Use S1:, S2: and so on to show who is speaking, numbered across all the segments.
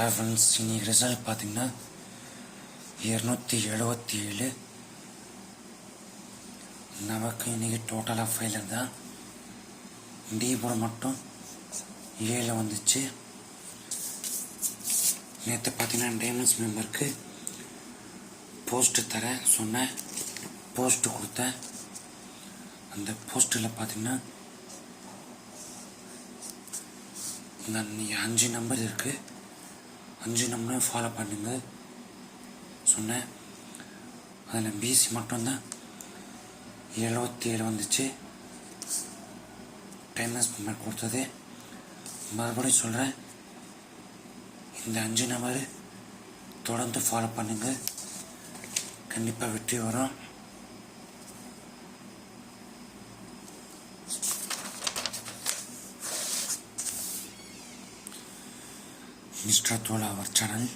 S1: Hi friends இன்னைக்கு result பார்த்தீங்கன்னா இரநூத்தி எழுபத்தி ஏழு நமக்கு இன்னைக்கு டோட்டலாக ஃபெயிலர் தான் டி மட்டும் ஏழு வந்துச்சு. நேற்று பார்த்தீங்கன்னா டைமண்ட்ஸ் மெம்பருக்கு போஸ்ட்டு தரேன் சொன்னேன் போஸ்ட்டு கொடுத்தேன் அந்த போஸ்ட்டில் பார்த்தீங்கன்னா நான் அஞ்சு நம்பர் இருக்குது அஞ்சு நம்பரும் ஃபாலோ பண்ணுங்க சொன்னேன். அதில் பிசி மட்டும்தான். எழுபத்தி ஏழு வந்துச்சு. டைமர்ஸ் மெம்பர் கொடுத்தது. மறுபடியும் சொல்கிறேன் இந்த அஞ்சு நம்பர் தொடர்ந்து ஃபாலோ பண்ணுங்கள் கண்டிப்பாக வெற்றி வரும். மிஸ்டர் தோலா அவர் சேனல்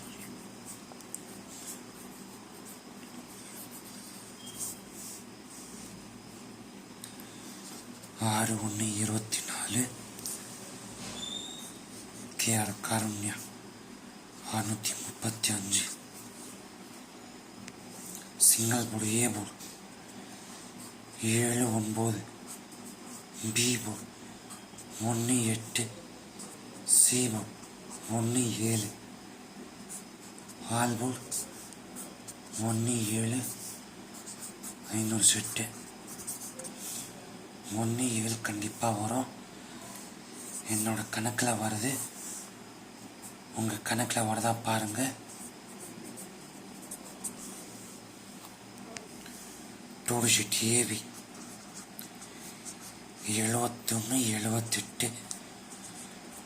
S1: ஆறு ஒன்று இருபத்தி நாலு கேஆர் காருண்யா அறுநூற்றி முப்பத்தி அஞ்சு சிங்கிள் போர்டு ஏ போர்டு ஏழு ஒன்பது பி போர்டு ஒன்று எட்டு சி போர்டு ஒன்று ஏழு. ஆல்பூர் ஒன்று ஏழு. ஐநூறு செட்டு. ஒன்று ஏழு கண்டிப்பாக வரும். என்னோடய கணக்கில் வருது. உங்கள் கணக்கில் வரதா பாருங்கள் டூடு ஷீட் ஏவி. எழுபத்தொன்று எழுபத்தெட்டு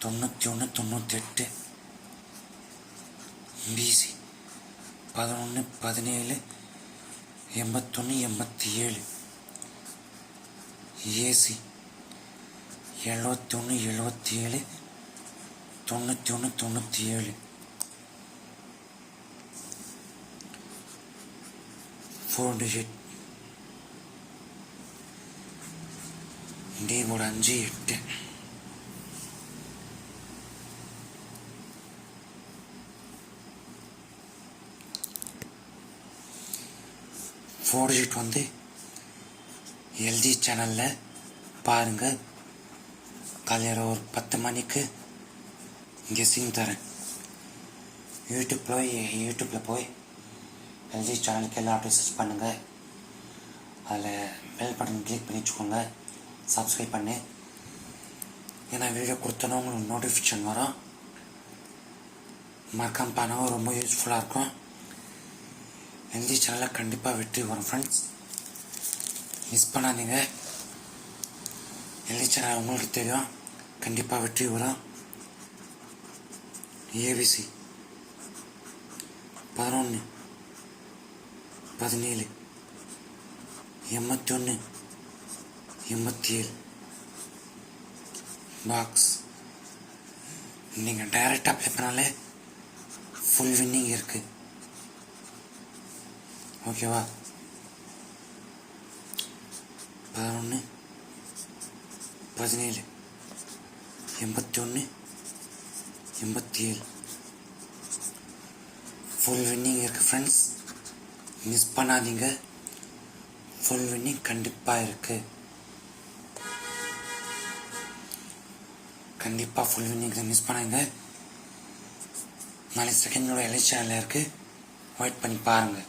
S1: தொண்ணூற்றி ஒன்று தொண்ணூத்தெட்டு பிசி பதினொன்று பதினேழு எண்பத்தொன்று எண்பத்தி ஏழு ஏசி எழுபத்தி ஒன்று எழுபத்தி ஏழு தொண்ணூற்றி ஒன்று தொண்ணூற்றி ஏழு ஃபோர் டிஜிட் டி ஒரு அஞ்சு எட்டு ஃபோர் வந்து எல்ஜி சேனலில் பாருங்கள் காலையில் ஒரு பத்து மணிக்கு கெஸ்ஸிங் தரேன். யூடியூப் போய் யூடியூப்பில் போய் எல்ஜி சேனலுக்கு எல்லா அப்படியே சர்ச் பண்ணுங்கள் அதில் பெல் பட்டன் கிளிக் பண்ணி வச்சுக்கோங்க. சப்ஸ்கிரைப் பண்ணி. ஏன்னா வீடியோ கொடுத்தோன்னா உங்களுக்கு நோட்டிஃபிகேஷன் வரும். மறக்காம பண்ணவும் ரொம்ப யூஸ்ஃபுல்லாக இருக்கும். ஹிந்தி சேனலில் கண்டிப்பாக வெற்றி வரும் ஃப்ரெண்ட்ஸ் மிஸ் பண்ணாதீங்க. எல்ஜி சேனல் உங்களுக்கு தெரியும். கண்டிப்பாக வெற்றி வரும் ஏபிசி பதினொன்று பதினேழு எண்பத்தி ஒன்று எண்பத்தி ஏழு பாக்ஸ் நீங்கள் டைரெக்டாக அப்ளை பண்ணாலே ஃபுல் வின்னிங் இருக்குது ஓகேவா? பதினொன்று பதினேழு எண்பத்தி ஒன்று எண்பத்தி ஏழு ஃபுல் வின்னிங் இருக்குது ஃப்ரெண்ட்ஸ் மிஸ் பண்ணாதீங்க ஃபுல் வின்னிங் கண்டிப்பாக இருக்குது கண்டிப்பாக ஃபுல் வின்னிங் மிஸ் பண்ணாதீங்க நாளைக்கு செகண்டோட எலெக்ஷனில் இருக்குது வெயிட் பண்ணி பாருங்கள்